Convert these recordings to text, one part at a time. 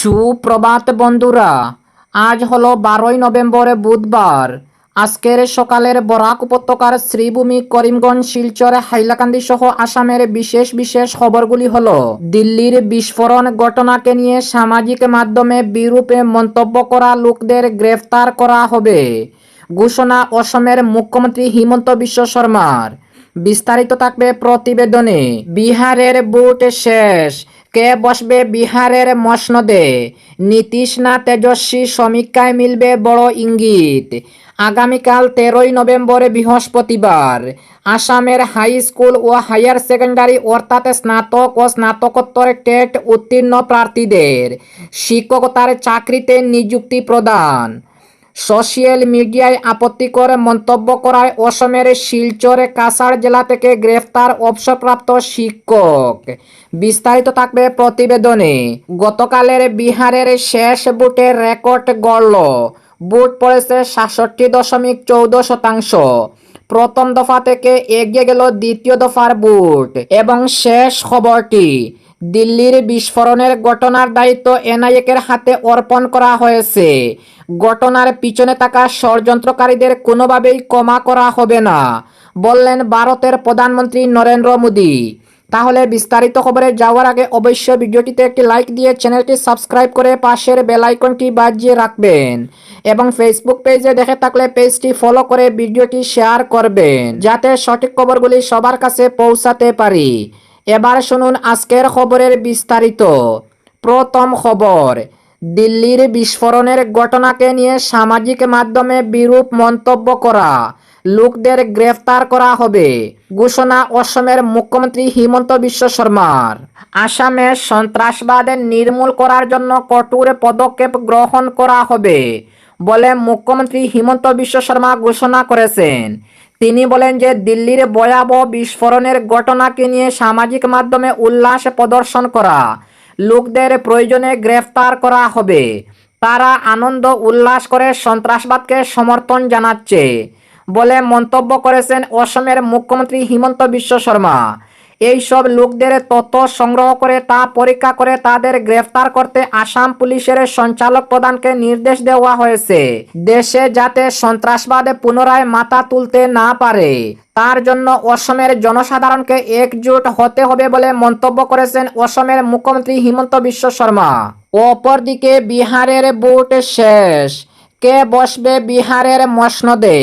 সুপ্রভাত বন্ধুরা, আজ হলো বারোই নভেম্বর বুধবার। আজকের সকালের বরাক উপত্যকার শ্রীভূমি করিমগঞ্জ, শিলচর, হাইলাকান্দি সহ আসামের বিশেষ বিশেষ খবরগুলি হল, দিল্লির বিস্ফোরণ ঘটনাকে নিয়ে সামাজিক মাধ্যমে বিরূপে মন্তব্য করা লোকদের গ্রেফতার করা হবে। ঘোষণা অসমের মুখ্যমন্ত্রী হিমন্ত বিশ্ব শর্মার। বিস্তারিত থাকবে প্রতিবেদনে। বিহারের বুট শেষ। কে বসবে বিহারের মসনদে? নীতিশ না তেজস্বী সমীক্ষায় মিলবে বড় ইঙ্গিত। আগামীকাল তেরোই নভেম্বর বৃহস্পতিবার। আসামের হাই স্কুল ও হায়ার সেকেন্ডারি অর্থাৎ স্নাতক ও স্নাতকোত্তর টেট উত্তীর্ণ প্রার্থীদের শিক্ষকতার চাকরিতে নিযুক্তি প্রদান। সোশ্যাল মিডিয়ায় আপত্তিকর মন্তব্য করায় অসমের শিলচরে কাছাড় জেলা থেকে গ্রেফতার অবসরপ্রাপ্ত শিক্ষক। বিস্তারিত থাকবে প্রতিবেদনে। গতকালের বিহারের শেষ বুটের রেকর্ড গড়ল। বুট পড়েছে সাতষট্টি দশমিক চৌদ্দ শতাংশ। প্রথম দফা থেকে এগিয়ে গেল দ্বিতীয় দফার বুট। এবং শেষ খবরটি দিল্লির বিস্ফোরণের ঘটনার দায়িত্ব এনআইএকের হাতে অর্পণ করা হয়েছে। ঘটনার পিছনে থাকা ষড়যন্ত্রকারীদের কোনোভাবেই ক্ষমা করা হবে না, বললেন ভারতের প্রধানমন্ত্রী নরেন্দ্র মোদী। তাহলে বিস্তারিত খবরে যাওয়ার আগে অবশ্যই ভিডিওটিতে একটি লাইক দিয়ে চ্যানেলটি সাবস্ক্রাইব করে পাশের বেল আইকনটি বাজিয়ে রাখবেন এবং ফেসবুক পেজে দেখে থাকলে পেজটি ফলো করে ভিডিওটি শেয়ার করবেন, যাতে সঠিক খবরগুলি সবার কাছে পৌঁছাতে পারি। এবার শুনুন আজকের খবরের বিস্তারিত। প্রথম খবর, দিল্লির বিস্ফোরণের ঘটনাকে নিয়ে সামাজিক মাধ্যমে বিরূপ মন্তব্য করা। লোকদের গ্রেফতার করা হবে। ঘোষণা অসমের মুখ্যমন্ত্রী হিমন্ত বিশ্ব শর্মার। আসামে সন্ত্রাসবাদের নির্মূল করার জন্য কঠোর পদক্ষেপ গ্রহণ করা হবে বলে মুখ্যমন্ত্রী হিমন্ত বিশ্ব শর্মা ঘোষণা করেছেন। তিনি বলেন যে দিল্লির ভয়াবহ বিস্ফোরণের ঘটনাকে নিয়ে সামাজিক মাধ্যমে উল্লাস প্রদর্শন করা, লোকদের প্রয়োজনে গ্রেফতার করা হবে। তারা আনন্দ, উল্লাস করে সন্ত্রাসবাদকে সমর্থন জানাচ্ছে বলে মন্তব্য করেছেন অসমের মুখ্যমন্ত্রী হিমন্ত বিশ্ব শর্মা। এইসব লোকদের তথ্য সংগ্রহ করে তা পরীক্ষা করে তাদের গ্রেফতার করতে আসাম পুলিশের সঞ্চালক প্রধানকে নির্দেশ দেওয়া হয়েছে। দেশে যাতে সন্ত্রাসবাদ পুনরায় মাথা তুলতে না পারে, তার জন্য অসমের জনসাধারণকে একজোট হতে হবে বলে মন্তব্য করেছেন অসমের মুখ্যমন্ত্রী হিমন্ত বিশ্ব শর্মা। অপরদিকে বিহারের বুট শেষ। কে বসবে বিহারের মসনদে?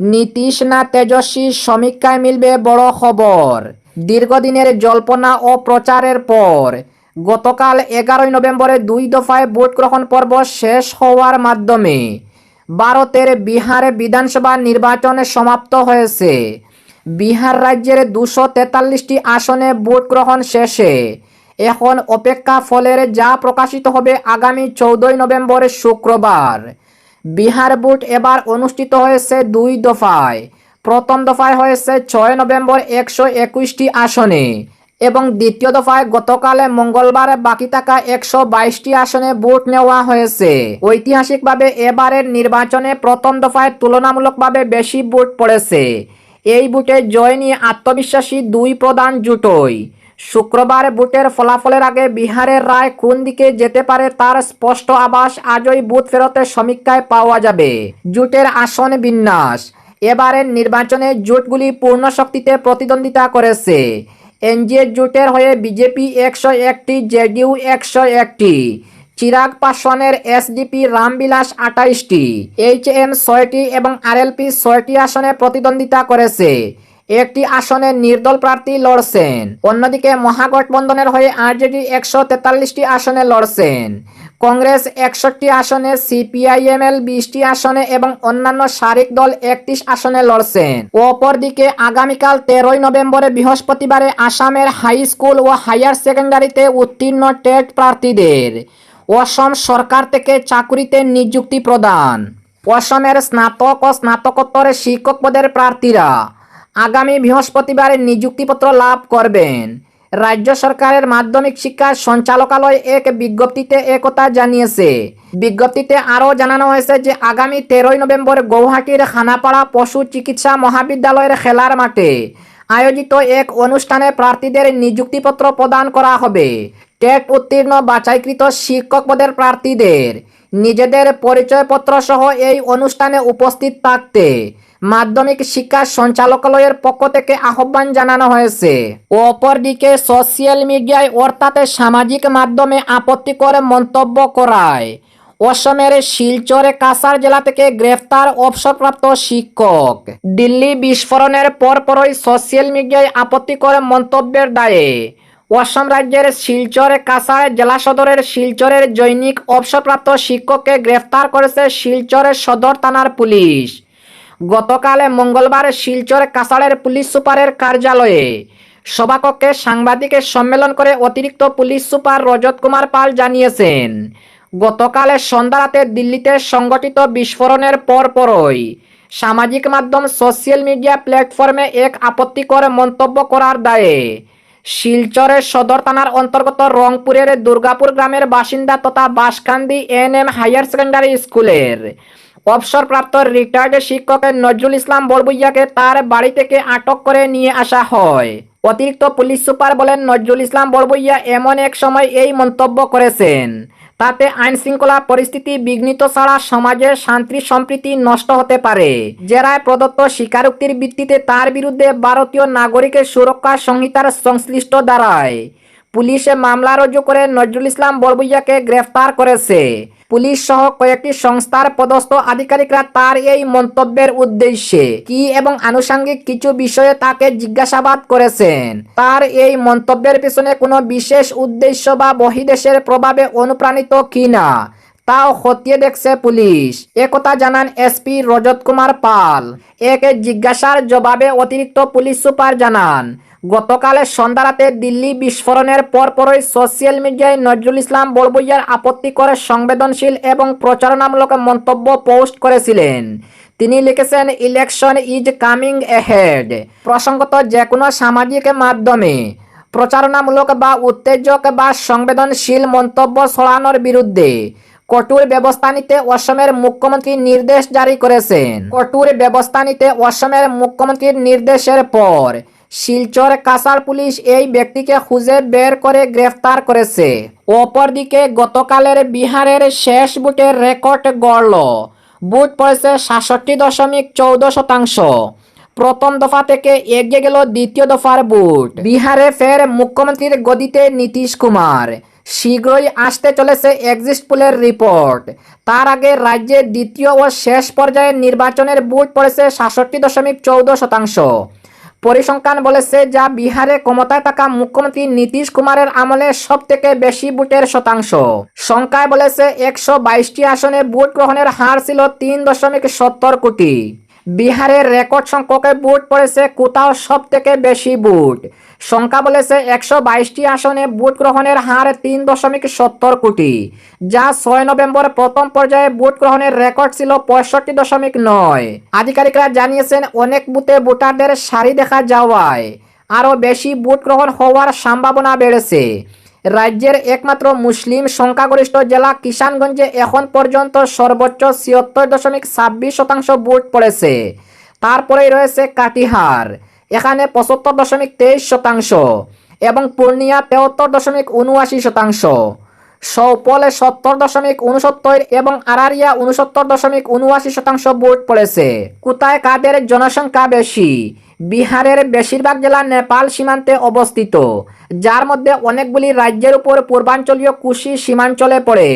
নীতিশ না তেজস্বী সমীক্ষায় মিলবে বড় খবর। দীর্ঘদিনের জল্পনা ও প্রচারের পর, গতকাল এগারোই নভেম্বরে দুই দফায় ভোট গ্রহণ পর্ব শেষ হওয়ার মাধ্যমে ভারতের বিহারে বিধানসভা নির্বাচন সমাপ্ত হয়েছে। বিহার রাজ্যের দুশো তেতাল্লিশটি আসনে ভোট গ্রহণ শেষে এখন অপেক্ষা ফলের যা প্রকাশিত হবে আগামী চৌদ্দই নভেম্বরের শুক্রবার। বিহার বুট এবার অনুষ্ঠিত হয়েছে দুই দফায়। প্রথম দফায় হয়েছে ছয় নভেম্বর একশো একুশটি আসনে এবং দ্বিতীয় দফায় গতকালে মঙ্গলবার বাকি থাকা একশো বাইশটি আসনে ভোট নেওয়া হয়েছে। ঐতিহাসিকভাবে এবারের নির্বাচনে প্রথম দফায় তুলনামূলকভাবে বেশি ভোট পড়েছে। এই বুটে জয় নিয়ে আত্মবিশ্বাসী দুই প্রধান জুটোই। শুক্রবার বুটের ফলাফলের আগে বিহারের রায় কোন দিকে যেতে পারে তার স্পষ্ট আভাস আজই বুথ ফেরতের সমীক্ষায় পাওয়া যাবে। জুটের আসন বিন্যাস। এবারের নির্বাচনে জোটগুলি পূর্ণ শক্তিতে প্রতিদ্বন্দ্বিতা করেছে। এনজিএ জোটের হয়ে বিজেপি একশো একটি জেডিইউ একশো একটি, চিরাগ পাসওয়ানের এসডিপি রামবিলাস আটাইশটি এইচ এম ছয়টি এবং আরএলপি ছয়টি আসনে প্রতিদ্বন্দ্বিতা করেছে। একটি আসনে নির্দল প্রার্থী লড়ছেন। অন্যদিকে মহাগঠবন্ধনের হয়ে আরজেডি একশো তেতাল্লিশটি আসনে লড়ছেন। কংগ্রেস একষট্টি আসনে, সিপিআইএমএল বিশটি আসনে এবং অন্যান্য শারিক দল একত্রিশ আসনে লড়ছেন। অপরদিকে আগামীকাল তেরোই নভেম্বরে বৃহস্পতিবারে আসামের হাই স্কুল ও হায়ার সেকেন্ডারিতে উত্তীর্ণ টেট প্রার্থীদের অসম সরকার থেকে চাকুরিতে নিযুক্তি প্রদান। অসমের স্নাতক ও স্নাতকোত্তরের শিক্ষক পদের প্রার্থীরা আগামী বৃহস্পতিবারে নিযুক্তিপত্র লাভ করবেন। রাজ্য সরকারের মাধ্যমিক শিক্ষা সঞ্চালকালয় এক বিজ্ঞপ্তিতে একথা জানিয়েছে। বিজ্ঞপ্তিতে আরও জানানো হয়েছে যে, আগামী তেরোই নভেম্বর গৌহাটির খানাপাড়া পশু চিকিৎসা মহাবিদ্যালয়ের খেলার মাঠে আয়োজিত এক অনুষ্ঠানে প্রার্থীদের নিযুক্তিপত্র প্রদান করা হবে। টেট উত্তীর্ণ বাছাইকৃত শিক্ষক পদের প্রার্থীদের নিজেদের পরিচয়পত্র সহ এই অনুষ্ঠানে উপস্থিত থাকতে মাধ্যমিক শিক্ষা সঞ্চালকালয়ের পক্ষ থেকে আহ্বান জানানো হয়েছে। অপরদিকে সোশ্যাল মিডিয়ায় অর্থাৎ সামাজিক মাধ্যমে আপত্তিকর মন্তব্য করায়। অসমের শিলচরে কাসার জেলা থেকে গ্রেফতার অবসরপ্রাপ্ত শিক্ষক। দিল্লি বিস্ফোরণের পরপরই সোশ্যাল মিডিয়ায় আপত্তিকর মন্তব্যের দায়ে অসম রাজ্যের শিলচর কাসার জেলা সদরের শিলচরের জৈনিক অবসরপ্রাপ্ত শিক্ষককে গ্রেফতার করেছে শিলচরের সদর থানার পুলিশ। গতকাল মঙ্গলবার শিলচর কাসারের পুলিশ সুপারের কার্যালয়ে সভাকক্ষে সাংবাদিকের সম্মেলন করে অতিরিক্ত পুলিশ সুপার রজত কুমার পাল জানিয়েছেন, গতকালে সন্ধ্যা রাতে দিল্লিতে সংগঠিত বিস্ফোরণের পরপরই সামাজিক মাধ্যম সোশ্যাল মিডিয়া প্ল্যাটফর্মে এক আপত্তিকর মন্তব্য করার দায়ে শিলচরের সদর থানার অন্তর্গত রংপুরের দুর্গাপুর গ্রামের বাসিন্দা তথা Baskandi N M higher secondary স্কুলের অবসরপ্রাপ্ত রিটায়ার্ড শিক্ষক নজরুল ইসলাম বড়বুইয়াকে তার বাড়ি থেকে আটক করে নিয়ে আসা হয়। অতিরিক্ত পুলিশ সুপার বলেন, নজরুল ইসলাম বড়বুইয়া এমন এক সময় এই মন্তব্য করেছেন। তাতে আইন শৃঙ্খলা পরিস্থিতি বিঘ্নিত ছাড়া সমাজের শান্তি সম্প্রীতি নষ্ট হতে পারে। জেরায় প্রদত্ত স্বীকারোক্তির ভিত্তিতে তার বিরুদ্ধে ভারতীয় নাগরিকের সুরক্ষা সংহিতার সংশ্লিষ্ট দ্বারায় পুলিশে মামলা রুজু করে নজরুল ইসলাম বড়বুইয়াকে গ্রেফতার করেছে। পুলিশ সহ কয়েকটি সংস্থার পদস্থ আধিকারিকরা তার এই মন্তব্যের উদ্দেশ্যে কি এবং আনুষঙ্গিক কিছু বিষয়ে তাকে জিজ্ঞাসাবাদ করেছেন। তার এই মন্তব্যের পিছনে কোনো বিশেষ উদ্দেশ্য বা বহিদেশের প্রভাবে অনুপ্রাণিত কিনা? তাও খতিয়ে দেখছে পুলিশ। একথা জানান এসপি রজত কুমার পাল। একে জিজ্ঞাসার জবাবে অতিরিক্ত পুলিশ সুপার জানান গতকালের সন্ধ্যা রাতে দিল্লি বিস্ফোরণের পরপরই সোশ্যাল মিডিয়ায় নজরুল ইসলাম বড়বইয়ার আপত্তি করে সংবেদনশীল এবং প্রচারণামূলক মন্তব্য পোস্ট করেছিলেন। তিনি লিখেছেন, ইলেকশন ইজ কামিং এহেড। প্রসঙ্গত যে কোনো সামাজিক মাধ্যমে প্রচারণামূলক বা উত্তেজক বা সংবেদনশীল মন্তব্য ছড়ানোর বিরুদ্ধে কঠোর ব্যবস্থা নিতে অসমের মুখ্যমন্ত্রী নির্দেশ জারি করেছেন। কঠোর ব্যবস্থা নিতে অসমের মুখ্যমন্ত্রীর নির্দেশের পর শিলচর কাসার পুলিশ এই ব্যক্তিকে খুঁজে বের করে গ্রেফতার করেছে। অপরদিকে গতকালের বিহারের শেষ বুটের রেকর্ড গড়ল। বুট পড়েছে সাতষট্টি দশমিক চৌদ্দ শতাংশ। প্রথম দফা থেকে এগিয়ে গেল দ্বিতীয় দফার বুট। বিহারে ফের মুখ্যমন্ত্রীর গদিতে নীতিশ কুমার। শীঘ্রই আসতে চলেছে এক্সিস্ট পুলের রিপোর্ট তার আগে রাজ্যে দ্বিতীয় ও শেষ পর্যায়ের নির্বাচনের বুট পড়েছে সাতষট্টি দশমিক চৌদ্দ শতাংশ। পরিসংখ্যান বলেছে যা বিহারে ক্ষমতায় থাকা মুখ্যমন্ত্রী নীতিশ কুমারের আমলে সব থেকে বেশি বুটের শতাংশ। সংখ্যায় বলেছে একশো বাইশটি আসনে বুট গ্রহণের হার ছিল তিন দশমিক সত্তর কোটি। বিহারের রেকর্ড সংখ্যক বুট পড়েছে কোথাও সব থেকে বেশি বুট সংখ্যা বলেছে একশো বাইশটি আসনে বুট গ্রহণের হার তিন দশমিক সত্তর কোটি, যা ছয় নভেম্বর প্রথম পর্যায়ে বুট গ্রহণের রেকর্ড ছিল পঁয়ষট্টি দশমিক নয়। আধিকারিকরা জানিয়েছেন, অনেক বুথে ভোটারদের সারি দেখা যাওয়ায় আরও বেশি ভোট গ্রহণ হওয়ার সম্ভাবনা বেড়েছে। রাজ্যের একমাত্র মুসলিম সংখ্যাগরিষ্ঠ জেলা কিষানগঞ্জে এখন পর্যন্ত সর্বোচ্চ ছিয়ত্তর দশমিক ছাব্বিশ শতাংশ ভোট পড়েছে। তারপরেই রয়েছে কাটিহার, এখানে পঁচাত্তর দশমিক তেইশ শতাংশ এবং পূর্ণিয়া তেহত্তর দশমিক উনআশি শতাংশ সৌপলে সত্তর দশমিক উনসত্তর এবং আরারিয়া উনসত্তর দশমিক উনআশি শতাংশ ভোট পড়েছে। কোথায় কাদের জনসংখ্যা বেশি? বিহারের বেশিরভাগ জেলা নেপাল সীমান্তে অবস্থিত, যার মধ্যে অনেকগুলি রাজ্যের উপর পূর্বাঞ্চলীয় কুশি সীমাঞ্চলে পড়ে।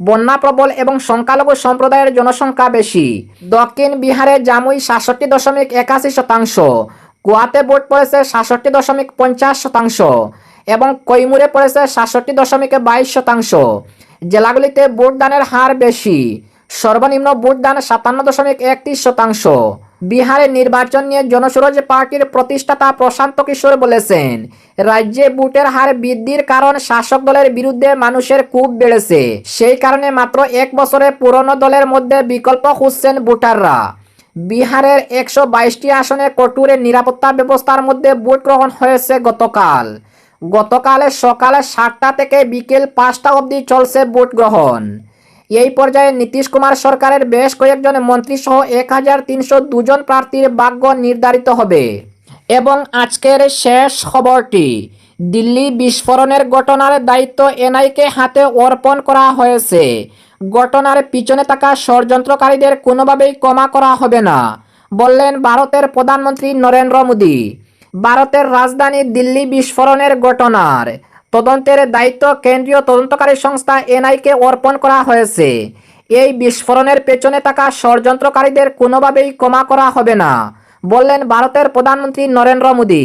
বন্যাপ্রবল এবং সংখ্যালঘু সম্প্রদায়ের জনসংখ্যা বেশি। দক্ষিণ বিহারে জামুই সাতষট্টি দশমিক একাশি শতাংশ, গোয়াতে ভোট পড়েছে সাতষট্টি দশমিক পঞ্চাশ শতাংশ এবং কৈমুরে পড়েছে সাতষট্টি দশমিক বাইশ শতাংশ। জেলাগুলিতে ভোটদানের হার বেশি। সর্বনিম্ন ভোটদান সাতান্ন দশমিক একত্রিশ শতাংশ। বিহারে নির্বাচন নিয়ে জনসুরজ পার্টির প্রতিষ্ঠাতা প্রশান্ত কিশোর বলেছেন, রাজ্যে ভোটের হার বৃদ্ধির কারণ শাসক দলের বিরুদ্ধে মানুষের কূপ বেড়েছে। সেই কারণে মাত্র এক বছরে পুরনো দলের মধ্যে বিকল্প খুঁজছেন ভোটাররা। বিহারের একশো বাইশটি আসনে কঠোরের নিরাপত্তা ব্যবস্থার মধ্যে ভোট গ্রহণ হয়েছে গতকাল। গতকালে সকালে সাতটা থেকে বিকেল পাঁচটা অবধি চলছে ভোট গ্রহণ। এই পর্যায়ে নীতিশ কুমার সরকারের বেশ কয়েকজন মন্ত্রী সহ এক হাজার তিনশো দুজন প্রার্থীর ভাগ্য নির্ধারিত হবে। এবং আজকের শেষ খবরটি, দিল্লি বিস্ফোরণের ঘটনার দায়িত্ব এনআইকে হাতে অর্পণ করা হয়েছে। ঘটনার পিছনে থাকা ষড়যন্ত্রকারীদের কোনোভাবেই ক্ষমা করা হবে না, বললেন ভারতের প্রধানমন্ত্রী নরেন্দ্র মোদী। ভারতের রাজধানী দিল্লি বিস্ফোরণের ঘটনার তদন্তের দায়িত্ব কেন্দ্রীয় তদন্তকারী সংস্থা এনআইকে অর্পণ করা হয়েছে। এই বিস্ফোরণের পেছনে থাকা ষড়যন্ত্রকারীদের কোনোভাবেই ক্ষমা করা হবে না, বললেন ভারতের প্রধানমন্ত্রী নরেন্দ্র মোদী।